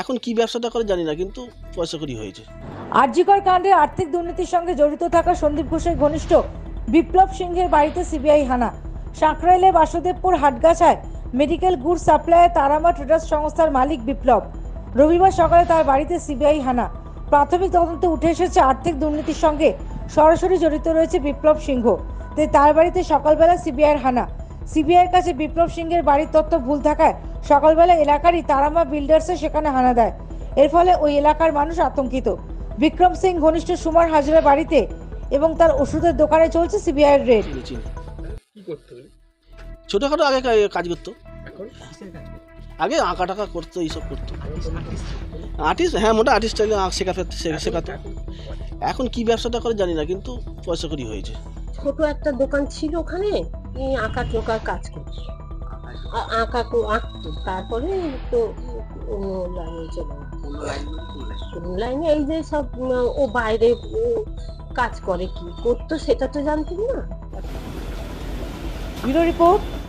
এখন কি ব্যবসাটা করে জানি না, কিন্তু পয়সা করি হয়েছে। আরজিকর কাণ্ডে আর্থিক দুর্নীতির সঙ্গে জড়িত থাকা সন্দীপ ঘোষের ঘনিষ্ঠ বিপ্লব সিংহের বাড়িতে সিবিআই হানা। সাঁকরাইলে বাসুদেবপুর হাটগাছায় মেডিকেল গুডস সাপ্লাইয়ের তারামা ট্রেডার্স সংস্থার মালিক বিপ্লব। রবিবার সকালে তার বাড়িতে সিবিআই হানা। প্রাথমিক তদন্তে উঠে এসেছে আর্থিক দুর্নীতির সঙ্গে সরাসরি জড়িত রয়েছে বিপ্লব সিংহ। তাই তার বাড়িতে সকালবেলা সিবিআইয়ের হানা। সিবিআইয়ের কাছে বিপ্লব সিংহের বাড়ির তথ্য ভুল থাকায় সকালবেলা এলাকারই তারামা বিল্ডার্সে সেখানে হানা দেয়। এর ফলে ওই এলাকার মানুষ আতঙ্কিত। বিক্রম সিং ঘনিষ্ঠ সুমার হাজরা বাড়িতে এবং তার ওষুধের দোকানে চলছে সিবিআইয়ের রেড? ছোটোখাটো আগে কাজ করতো? আগে আঁকা টাকা করতো এইসব করতো। আর্টিস্ট হ্যাঁ মোটা আর্টিস্ট চাইলে শেখাতে এখন- শেখাতো। এখন- এখন কি ব্যবসাটা করে জানি না কিন্তু পয়সা করি হয়েছে। ছোট একটা দোকান ছিল ওখানে এই আঁকা টোকার কাজ করতো আ- আঁকা তো আঁকতো। তারপরে তো অন্য লাইনে চলে অন্য লাইনে? এই যে সব ও বাইরে ও কাজ করে কি? করতো সেটা তো জানতেন না। Bureau report.